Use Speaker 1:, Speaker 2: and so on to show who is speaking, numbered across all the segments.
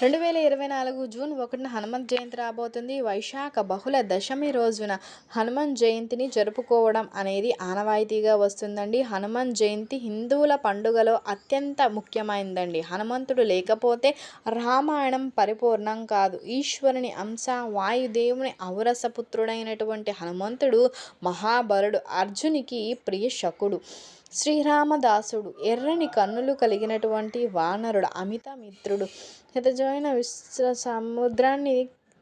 Speaker 1: రెండు వేల ఇరవై నాలుగు జూన్ ఒకటిన హనుమంత్ జయంతి రాబోతుంది. వైశాఖ బహుళ దశమి రోజున హనుమాన్ జయంతిని జరుపుకోవడం అనేది ఆనవాయితీగా వస్తుందండి. హనుమాన్ జయంతి హిందువుల పండుగలో అత్యంత ముఖ్యమైనదండి హనుమంతుడు లేకపోతే రామాయణం పరిపూర్ణం కాదు. ఈశ్వరుని అంశ వాయుదేవుని ఔరసపుత్రుడైనటువంటి హనుమంతుడు మహాబలుడు అర్జునికి ప్రియ శకుడు. శ్రీరామదాసుడు ఎర్రని కన్నులు కలిగినటువంటి వానరుడు అమిత మిత్రుడు. హితజమైన విశ్వ సముద్రాన్ని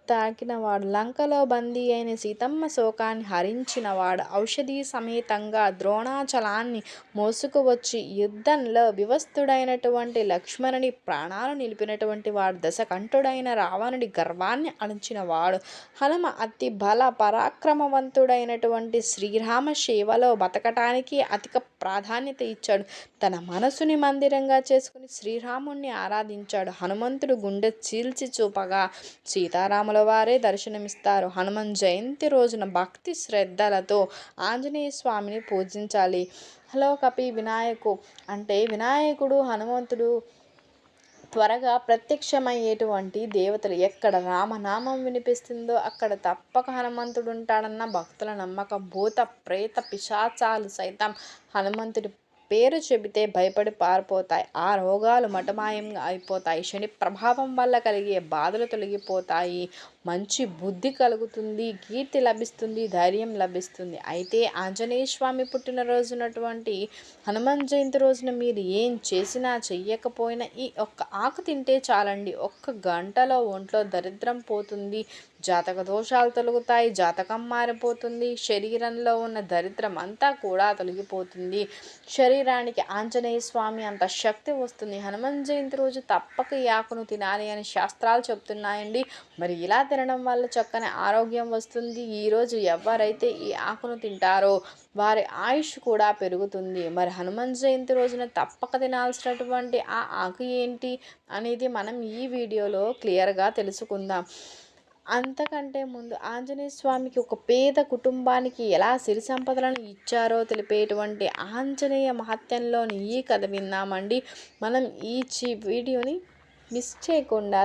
Speaker 1: తాకినవాడు లంకలో బందీ అయిన సీతమ్మ శోకాన్ని హరించినవాడు ఔషధి సమేతంగా ద్రోణాచలాన్ని మోసుకువచ్చి యుద్ధంలో వివస్తుడైనటువంటి లక్ష్మణుని ప్రాణాలు నిలిపినటువంటి వాడు దశకంఠుడైన రావణుడి గర్వాన్ని అణిచినవాడు హనుమ అతి బల పరాక్రమవంతుడైనటువంటి శ్రీరామ సేవలో బతకటానికి అధిక ప్రాధాన్యత ఇచ్చాడు. తన మనసుని మందిరంగా చేసుకుని శ్రీరాముణ్ణి ఆరాధించాడు. హనుమంతుడు గుండె చీల్చి చూపగా సీతారాముల వారే దర్శనమిస్తారు. హనుమాన్ జయంతి రోజున భక్తి శ్రద్ధలతో ఆంజనేయ స్వామిని పూజించాలి. హలో కపి వినాయకు. అంటే వినాయకుడు హనుమంతుడు త్వరగా ప్రత్యక్షమయ్యేటువంటి దేవతలు ఎక్కడ రామనామం వినిపిస్తుందో అక్కడ తప్పక హనుమంతుడు ఉంటాడన్న భక్తుల నమ్మకం భూత ప్రేత పిశాచాలు సైతం హనుమంతుడి పేరు చెబితే భయపడి పారిపోతాయి. ఆ రోగాలు మటమాయంగా అయిపోతాయి. శని ప్రభావం వల్ల కలిగే బాధలు తొలగిపోతాయి. మంచి బుద్ధి కలుగుతుంది కీర్తి లభిస్తుంది ధైర్యం లభిస్తుంది. అయితే ఆంజనేయ స్వామి పుట్టినరోజునటువంటి హనుమాన్ జయంతి రోజున మీరు ఏం చేసినా చెయ్యకపోయినా ఈ ఒక్క ఆకు తింటే చాలండి. ఒక్క గంటలో ఒంట్లో దరిద్రం పోతుంది జాతక దోషాలు తొలగుతాయి జాతకం మారిపోతుంది శరీరంలో ఉన్న దరిద్రం అంతా కూడా తొలగిపోతుంది. శరీరానికి ఆంజనేయ స్వామి అంత శక్తి వస్తుంది. హనుమాన్ జయంతి రోజు తప్పక ఈ ఆకును తినాలి అని శాస్త్రాలు చెప్తున్నాయండి. మరి ఇలా తినడం వల్ల చక్కని ఆరోగ్యం వస్తుంది. ఈరోజు ఎవరైతే ఈ ఆకును తింటారో వారి ఆయుష్ కూడా పెరుగుతుంది. మరి హనుమాన్ జయంతి రోజున తప్పక తినాల్సినటువంటి ఆ ఆకు ఏంటి అనేది మనం ఈ వీడియోలో క్లియర్గా తెలుసుకుందాం. అంతకంటే ముందు ఆంజనేయ స్వామికి ఒక పేద కుటుంబానికి ఎలా సిరి సంపదలను ఇచ్చారో తెలిపేటువంటి ఆంజనేయ మహత్యంలోని ఈ కథ విన్నామండి. మనం ఈ చి వీడియోని మిస్ చేయకుండా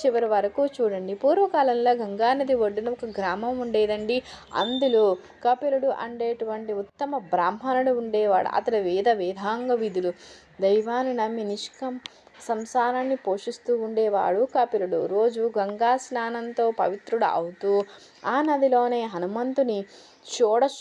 Speaker 1: చివరి వరకు చూడండి. పూర్వకాలంలో గంగానది ఒడ్డున ఒక గ్రామం ఉండేదండి. అందులో కపిలుడు అండేటువంటి ఉత్తమ బ్రాహ్మణుడు ఉండేవాడు. అతడు వేద వేదాంగ విధులు. దైవాన్ని నమ్మి నిష్కం సంసారాన్ని పోషిస్తూ ఉండేవాడు కపిలుడు. రోజు గంగా స్నానంతో పవిత్రుడు అవుతూ ఆ నదిలోనే హనుమంతుని షోడశ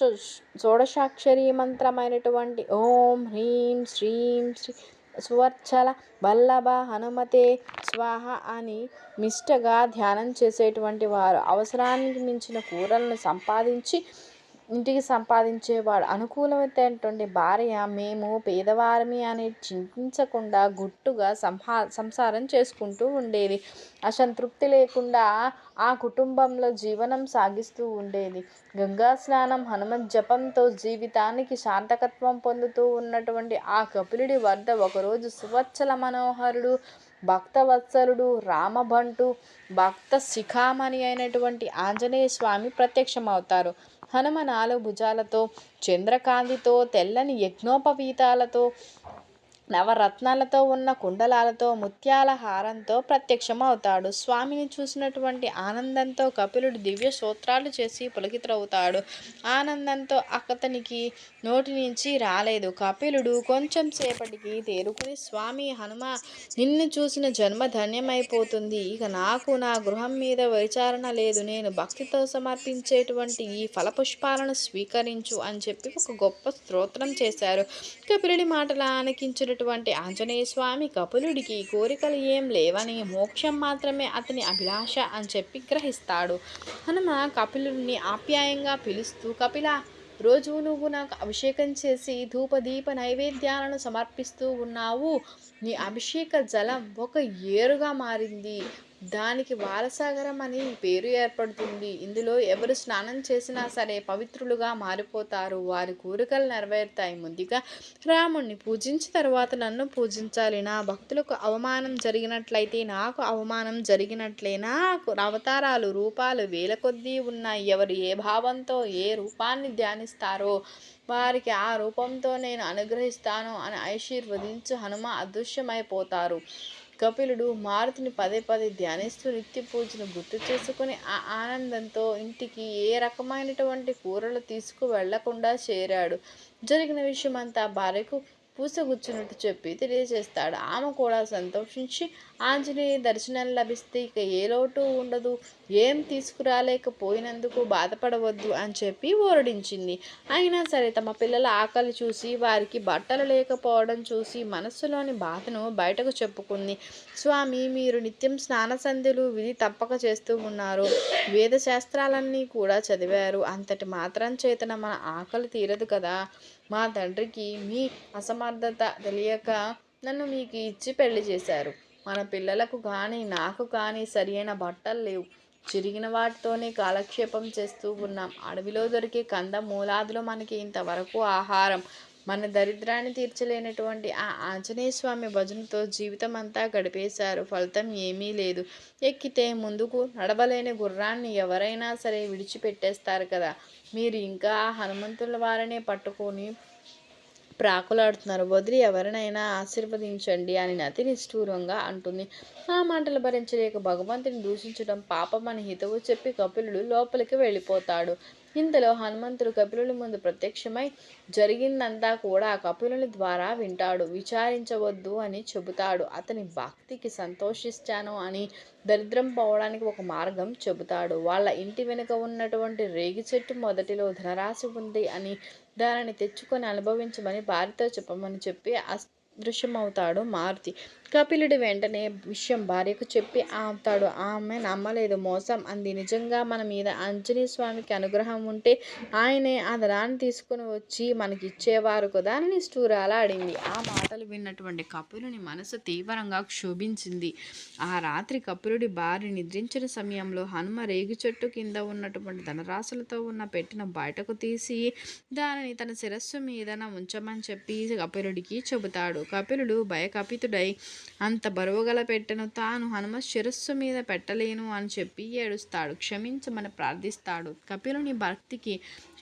Speaker 1: షోడశాక్షరి మంత్రమైనటువంటి ఓం హ్రీం శ్రీం శ్రీ సువర్చల వల్లభ హనుమతే స్వాహ అని మిష్టగా ధ్యానం చేసేటువంటి వారు. అవసరానికి మించిన కూరలను సంపాదించి ఇంటికి సంపాదించేవాడు అనుకూలమైనటువంటి భార్య మేము పేదవారమే అని చింతించకుండా గుట్టుగా సంహా సంసారం చేసుకుంటూ ఉండేది. అసంతృప్తి లేకుండా ఆ కుటుంబంలో జీవనం సాగిస్తూ ఉండేది. గంగా స్నానం హనుమత్ జపంతో జీవితానికి శాంతకత్వం పొందుతూ ఉన్నటువంటి ఆ కపిలుడి వద్ద ఒకరోజు సువత్సల మనోహరుడు భక్తవత్సలుడు రామభంటు భక్త శిఖామణి అయినటువంటి ఆంజనేయ స్వామి ప్రత్యక్షమవుతారు. హనుమ నాలుగు భుజాలతో చంద్రకాంతితో తెల్లని యజ్ఞోపవీతాలతో నవరత్నాలతో ఉన్న కుండలాలతో ముత్యాల హారంతో ప్రత్యక్షమవుతాడు. స్వామిని చూసినటువంటి ఆనందంతో కపిలుడు దివ్య సూత్రాలు చేసి పులకితరవుతాడు ఆనందంతో అతనికి నోటి నుంచి రాలేదు. కపిలుడు కొంచెం సేపటికి తేరుకుని స్వామి హనుమ నిన్ను చూసిన జన్మ ధన్యమైపోతుంది. ఇక నాకు నా గృహం మీద విచారణ లేదు. నేను భక్తితో సమర్పించేటువంటి ఈ ఫలపుష్పాలను స్వీకరించు అని చెప్పి ఒక గొప్ప స్తోత్రం చేశారు. కపిలుడి మాటలు ఆనకించిన ఉన్నటువంటి ఆంజనేయ స్వామి కపులుడికి కోరికలు ఏం లేవని మోక్షం మాత్రమే అతని అభిలాష అని చెప్పి గ్రహిస్తాడు. హనుమ కపిలుడిని ఆప్యాయంగా పిలుస్తూ కపిల రోజు నువ్వు నాకు అభిషేకం చేసి ధూపదీప నైవేద్యాలను సమర్పిస్తూ ఉన్నావు. నీ అభిషేక జలం ఒక ఏరుగా మారింది. దానికి బాలసాగరం అని పేరు ఏర్పడుతుంది. ఇందులో ఎవరు స్నానం చేసినా సరే పవిత్రులుగా మారిపోతారు. వారి కోరికలు నెరవేరుతాయి. ముందుగా రాముణ్ణి పూజించిన తర్వాత నన్ను పూజించాలి. నా భక్తులకు అవమానం జరిగినట్లయితే నాకు అవమానం జరిగినట్లే. నాకు అవతారాలు రూపాలు వేల కొద్దీ ఉన్నాయి. ఎవరు ఏ భావంతో ఏ రూపాన్ని ధ్యానిస్తారో వారికి ఆ రూపంతో నేను అనుగ్రహిస్తాను అని ఆశీర్వదించి హనుమ అదృశ్యమైపోతారు. కపిలుడు మారుతిని పదే పదే ధ్యానిస్తూ నిత్య పూజను గుర్తు చేసుకుని ఆ ఆనందంతో ఇంటికి ఏ రకమైనటువంటి కూరలు తీసుకు వెళ్ళకుండా చేరాడు. జరిగిన విషయమంతా భార్యకు పూసగుచ్చినట్టు చెప్పి తెలియజేస్తాడు. ఆమె కూడా సంతోషించి ఆంజనేయ దర్శనం లభిస్తే ఇక ఏ లోటు ఉండదు. ఏం తీసుకురాలేకపోయినందుకు బాధపడవద్దు అని చెప్పి ఓరడించింది. అయినా సరే తమ పిల్లల ఆకలి చూసి వారికి బట్టలు లేకపోవడం చూసి మనస్సులోని బాధను బయటకు చెప్పుకుంది. స్వామి మీరు నిత్యం స్నాన సంధ్యలు విధి తప్పక చేస్తూ ఉన్నారు. వేద శాస్త్రాలన్నీ కూడా చదివారు. అంతటి మాత్రం చేతన మన ఆకలి తీరదు కదా. మా తండ్రికి మీ అసమర్థత తెలియక నన్ను మీకు ఇచ్చి పెళ్ళి చేశారు. మన పిల్లలకు కానీ నాకు కానీ సరియైన బట్టలు లేవు. చిరిగిన వాటితోనే కాలక్షేపం చేస్తూ ఉన్నాం. అడవిలో దొరికే కంద మూలాదులు మనకి ఇంతవరకు ఆహారం. మన దరిద్రాన్ని తీర్చలేనటువంటి ఆ ఆంజనేయ స్వామి భజనతో జీవితం అంతా గడిపేశారు. ఫలితం ఏమీ లేదు. ఎక్కితే ముందుకు నడవలేని గుర్రాన్ని ఎవరైనా సరే విడిచిపెట్టేస్తారు కదా. మీరు ఇంకా ఆ హనుమంతుల వారనే పట్టుకొని ప్రాకులాడుతున్నారు. వదిలి ఎవరినైనా ఆశీర్వదించండి అని నతి నిష్ఠూరంగా అంటుంది. ఆ మాటలు భరించలేక భగవంతుని దూషించడం పాపమని హితవు చెప్పి కపిలుడు లోపలికి వెళ్ళిపోతాడు. ఇంతలో హనుమంతుడు కపిలుని ముందు ప్రత్యక్షమై జరిగిందంతా కూడా కపిలుని ద్వారా వింటాడు విచారించవద్దు అని చెబుతాడు. అతని భక్తికి సంతోషిస్తాను అని దరిద్రం పోవడానికి ఒక మార్గం చెబుతాడు. వాళ్ళ ఇంటి వెనుక ఉన్నటువంటి రేగి చెట్టు మొదటిలో ధనరాశి ఉంది అని దానిని తెచ్చుకొని అనుభవించమని భార్యతో చెప్పమని చెప్పి అదృశ్యమవుతాడు మారుతి. కపిలుడు వెంటనే విషయం భార్యకు చెప్పి ఆపుతాడు ఆమె నమ్మలేదు మోసం అంది. నిజంగా మన మీద ఆంజనేయ స్వామికి అనుగ్రహం ఉంటే ఆయనే ఆ ధనాన్ని తీసుకుని వచ్చి మనకి ఇచ్చేవారు కదా అని నిష్ఠూరాలాడింది ఆ మాటలు విన్నటువంటి కపిలుని మనసు తీవ్రంగా క్షోభించింది. ఆ రాత్రి కపిలుడి భార్య నిద్రించిన సమయంలో హనుమ రేగు చెట్టు కింద ఉన్నటువంటి ధనరాశులతో ఉన్న పెట్టిన బయటకు తీసి దానిని తన శిరస్సు మీదన ఉంచమని చెప్పి కపిలుడికి చెబుతాడు. కపిలుడు భయకపితుడై అంత బరువుగల పెట్టెను తాను హనుమ శిరస్సు మీద పెట్టలేను అని చెప్పి ఏడుస్తాడు. క్షమించమని ప్రార్థిస్తాడు. కపిలుని భక్తికి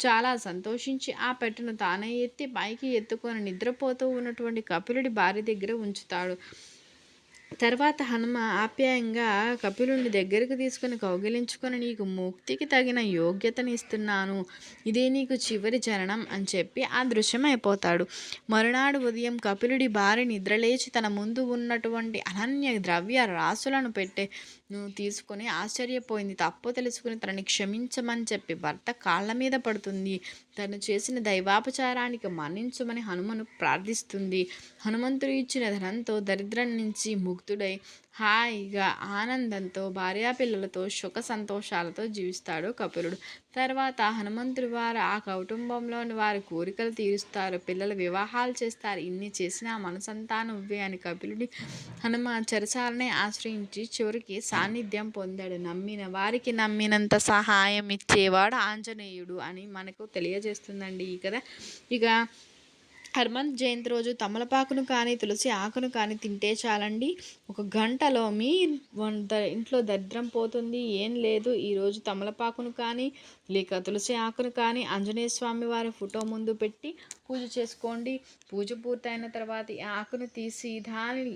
Speaker 1: చాలా సంతోషించి ఆ పెట్టెను తానే ఎత్తి పైకి ఎత్తుకొని నిద్రపోతూ ఉన్నటువంటి కపిలుడి భార్య దగ్గర ఉంచుతాడు. తర్వాత హనుమ ఆప్యాయంగా కపిలుని దగ్గరికి తీసుకుని కౌగిలించుకొని నీకు ముక్తికి తగిన యోగ్యతని ఇస్తున్నాను. ఇదే నీకు చివరి జననం అని చెప్పి ఆ దృశ్యం అయిపోతాడు మరునాడు ఉదయం కపిలుడి భార్య నిద్రలేచి తన ముందు ఉన్నటువంటి అనన్య ద్రవ్య రాసులను పెట్టే తీసుకొని ఆశ్చర్యపోయింది. తప్పు తెలుసుకుని తనని క్షమించమని చెప్పి భర్త కాళ్ళ మీద పడుతుంది. తను చేసిన దైవాపచారానికి మన్నించమని హనుమను ప్రార్థిస్తుంది. హనుమంతుడు ఇచ్చిన ధనంతో దరిద్రం నుంచి ముక్తుడై హాయిగా ఆనందంతో భార్యాపిల్లలతో సుఖ సంతోషాలతో జీవిస్తాడు కపిలుడు. తర్వాత హనుమంతుడి వారు ఆ కుటుంబంలోని వారి కోరికలు తీరుస్తారు. పిల్లల వివాహాలు చేస్తారు. ఇన్ని చేసినా మనసంతా నువ్వే అని కపిలుడి హనుమ చెరసాలనే ఆశ్రయించి చివరికి సాన్నిధ్యం పొందాడు. నమ్మిన వారికి నమ్మినంత సహాయం ఇచ్చేవాడు ఆంజనేయుడు అని మనకు తెలియజేస్తుందండి ఈ కథ. ఇక హనుమంత్ జయంతి రోజు తమలపాకును కానీ తులసి ఆకును కానీ తింటే చాలండి. ఒక గంటలో మీ ఇంట్లో దరిద్రం పోతుంది. ఏం లేదు. ఈరోజు తమలపాకును కానీ లేక తులసి ఆకును కానీ ఆంజనేయ స్వామి వారి ఫోటో ముందు పెట్టి పూజ చేసుకోండి. పూజ పూర్తయిన తర్వాత ఈ ఆకును తీసి దానిని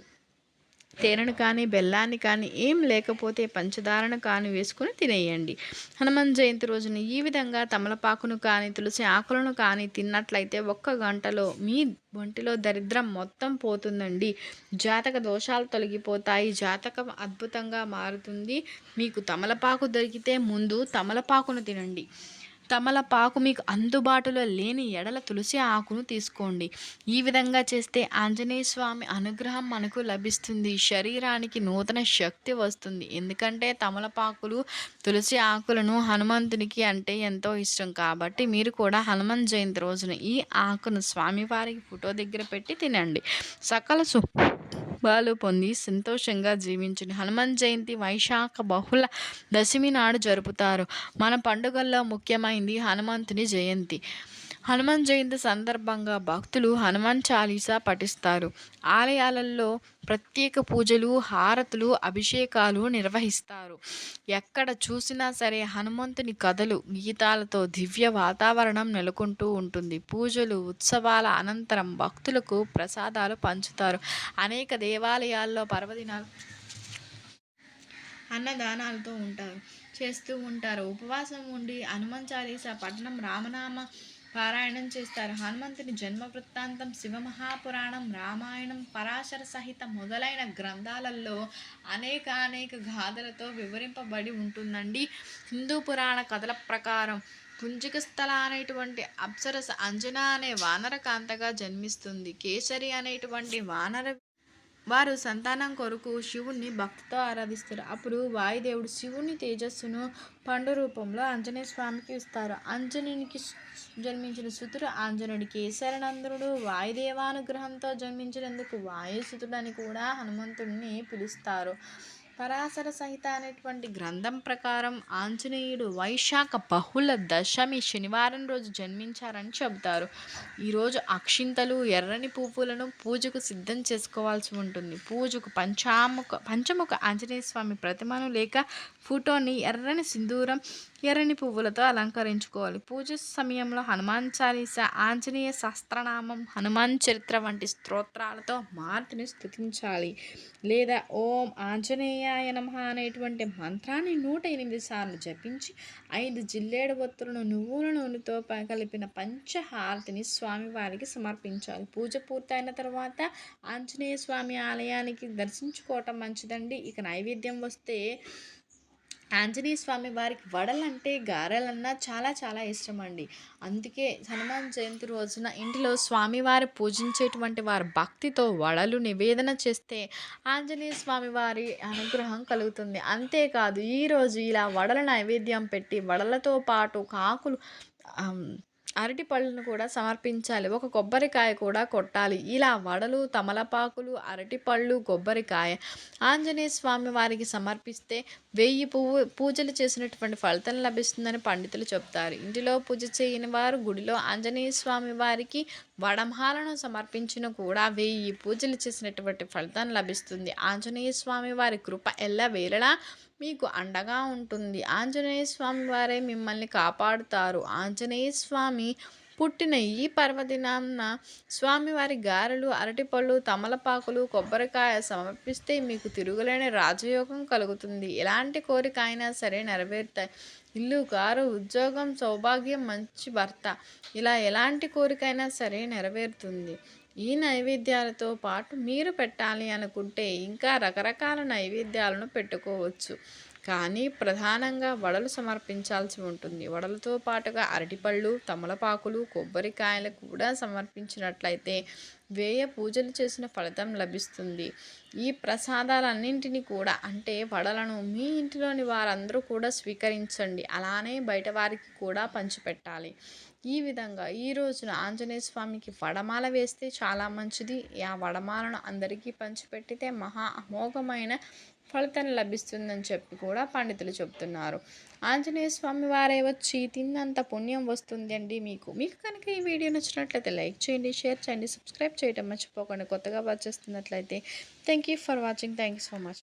Speaker 1: తేనెను కానీ బెల్లాన్ని కానీ ఏం లేకపోతే పంచదారను కానీ వేసుకుని తినేయండి. హనుమాన్ జయంతి రోజున ఈ విధంగా తమలపాకును కానీ తులసి ఆకులను కానీ తిన్నట్లయితే ఒక్క గంటలో మీ ఒంటిలో దరిద్రం మొత్తం పోతుందండి. జాతక దోషాలు తొలగిపోతాయి. జాతకం అద్భుతంగా మారుతుంది. మీకు తమలపాకు దొరికితే ముందు తమలపాకును తినండి. తమలపాకు మీకు అందుబాటులో లేని ఎడల తులసి ఆకును తీసుకోండి. ఈ విధంగా చేస్తే ఆంజనేయ స్వామి అనుగ్రహం మనకు లభిస్తుంది. శరీరానికి నూతన శక్తి వస్తుంది. ఎందుకంటే తమలపాకులు తులసి ఆకులను హనుమంతునికి అంటే ఎంతో ఇష్టం. కాబట్టి మీరు కూడా హనుమంత్ జయంతి రోజున ఈ ఆకును స్వామివారికి ఫోటో దగ్గర పెట్టి తినండి. సకల సు లాభాలు పొంది సంతోషంగా జీవించండి. హనుమాన్ జయంతి వైశాఖ బహుళ దశమి నాడు జరుపుతారు. మన పండుగల్లో ముఖ్యమైనది హనుమంతుని జయంతి. హనుమాన్ జయంతి సందర్భంగా భక్తులు హనుమాన్ చాలీసా పఠిస్తారు. ఆలయాలలో ప్రత్యేక పూజలు హారతులు అభిషేకాలు నిర్వహిస్తారు. ఎక్కడ చూసినా సరే హనుమంతుని కథలు గీతాలతో దివ్య వాతావరణం నెలకొంటూ ఉంటుంది. పూజలు ఉత్సవాల అనంతరం భక్తులకు ప్రసాదాలు పంచుతారు. అనేక దేవాలయాల్లో పర్వదినాలు అన్నదానాలతో ఉంటారు. చేస్తూ ఉంటారు. ఉపవాసం ఉండి హనుమాన్ చాలీసా పట్నం రామనామ పారాయణం చేస్తారు. హనుమంతుని జన్మ వృత్తాంతం శివమహాపురాణం రామాయణం పరాశర సహిత మొదలైన గ్రంథాలలో అనేక అనేక గాథలతో వివరింపబడి ఉంటుందండి. హిందూ పురాణ కథల ప్రకారం కుంజిక స్థల అనేటువంటి అప్సరస అంజన అనే వానర కాంతగా జన్మిస్తుంది. కేసరి అనేటువంటి వానర వారు సంతానం కొరకు శివుణ్ణి భక్తితో ఆరాధిస్తారు. అప్పుడు వాయుదేవుడు శివుని తేజస్సును పండు రూపంలో ఆంజనేయ స్వామికి ఇస్తారు. ఆంజనేయునికి జన్మించిన సుతుడు ఆంజనుడి కేసరనందనుడు వాయుదేవానుగ్రహంతో జన్మించినందుకు వాయుసుతుడని కూడా హనుమంతుడిని పిలుస్తారు. పరాశర సహిత అనేటువంటి గ్రంథం ప్రకారం ఆంజనేయుడు వైశాఖ బహుళ దశమి శనివారం రోజు జన్మించారని చెబుతారు. ఈరోజు అక్షింతలు ఎర్రని పువ్వులను పూజకు సిద్ధం చేసుకోవాల్సి ఉంటుంది. పూజకు పంచాముఖ పంచముఖ ఆంజనేయ స్వామి ప్రతిమను లేక ఫోటోని ఎర్రని సింధూరం ఎర్రని పువ్వులతో అలంకరించుకోవాలి. పూజ సమయంలో హనుమాన్ చాలీస ఆంజనేయ శాస్త్రనామం హనుమాన్ చరిత్ర వంటి స్తోత్రాలతో మారుతిని స్థుతించాలి లేదా ఓం ఆంజనేయాయ నమ అనేటువంటి మంత్రాన్ని నూట ఎనిమిది సార్లు జపించి ఐదు జిల్లేడు ఒత్తులను నువ్వుల నూనెతో కలిపిన పంచహారతిని స్వామివారికి సమర్పించాలి. పూజ పూర్తయిన తర్వాత ఆంజనేయ స్వామి ఆలయానికి దర్శించుకోవటం మంచిదండి. ఇక నైవేద్యం వస్తే ఆంజనేయ స్వామి వారికి వడలంటే గారెలన్నా చాలా చాలా ఇష్టం అండి అందుకే హనుమాన్ జయంతి రోజున ఇంటిలో స్వామివారి పూజించేటువంటి వారి భక్తితో వడలు నివేదన చేస్తే ఆంజనేయ స్వామి వారి అనుగ్రహం కలుగుతుంది. అంతేకాదు ఈరోజు ఇలా వడల నైవేద్యం పెట్టి వడలతో పాటు కాకులు అరటి పళ్ళను కూడా సమర్పించాలి. ఒక కొబ్బరికాయ కూడా కొట్టాలి. ఇలా వడలు తమలపాకులు అరటిపళ్ళు కొబ్బరికాయ ఆంజనేయ స్వామి వారికి సమర్పిస్తే వెయ్యి పువ్వు పూజలు చేసినటువంటి ఫలితం లభిస్తుందని పండితులు చెప్తారు. ఇంటిలో పూజ చేయని వారు గుడిలో ఆంజనేయ స్వామి వారికి వడంహాలను సమర్పించిన కూడా వెయ్యి పూజలు చేసినటువంటి ఫలితం లభిస్తుంది. ఆంజనేయ స్వామి వారి కృప ఎల్ల వేళలా మీకు అండగా ఉంటుంది. ఆంజనేయ స్వామి వారే మిమ్మల్ని కాపాడుతారు. ఆంజనేయ స్వామి పుట్టిన ఈ పర్వదినాన్న స్వామివారి గారెలు అరటిపళ్ళు తమలపాకులు కొబ్బరికాయ సమర్పిస్తే మీకు తిరుగులేని రాజయోగం కలుగుతుంది. ఎలాంటి కోరిక అయినా సరే నెరవేరుతాయి. ఇల్లు కారు ఉద్యోగం సౌభాగ్యం మంచి భర్త. ఇలా ఎలాంటి కోరికైనా సరే నెరవేరుతుంది. ఈ నైవేద్యాలతో పాటు మీరు పెట్టాలి అనుకుంటే ఇంకా రకరకాల నైవేద్యాలను పెట్టుకోవచ్చు. కానీ ప్రధానంగా వడలు సమర్పించాల్సి ఉంటుంది. వడలతో పాటుగా అరటిపళ్ళు తమలపాకులు కొబ్బరికాయలు కూడా సమర్పించినట్లయితే వేయ పూజలు చేసిన ఫలితం లభిస్తుంది. ఈ ప్రసాదాలన్నింటినీ కూడా అంటే వడలను మీ ఇంటిలోని వారందరూ కూడా స్వీకరించండి. అలానే బయట వారికి కూడా పంచిపెట్టాలి. ఈ విధంగా ఈ రోజున ఆంజనేయ స్వామికి వడమాల వేస్తే చాలా మంచిది. ఆ వడమాలను అందరికీ పంచిపెట్టితే మహా అమోఘమైన ఫలితం లభిస్తుందని చెప్పి కూడా పండితులు చెప్తున్నారు. ఆంజనేయ స్వామి వారే వచ్చి తిన్నంత పుణ్యం వస్తుంది అండి మీకు. మీకు కనుక ఈ వీడియో నచ్చినట్లయితే లైక్ చేయండి షేర్ చేయండి సబ్స్క్రైబ్ చేయడం మర్చిపోకండి. కొత్తగా వచ్చేస్తున్నట్లయితే thank you for watching thank you so much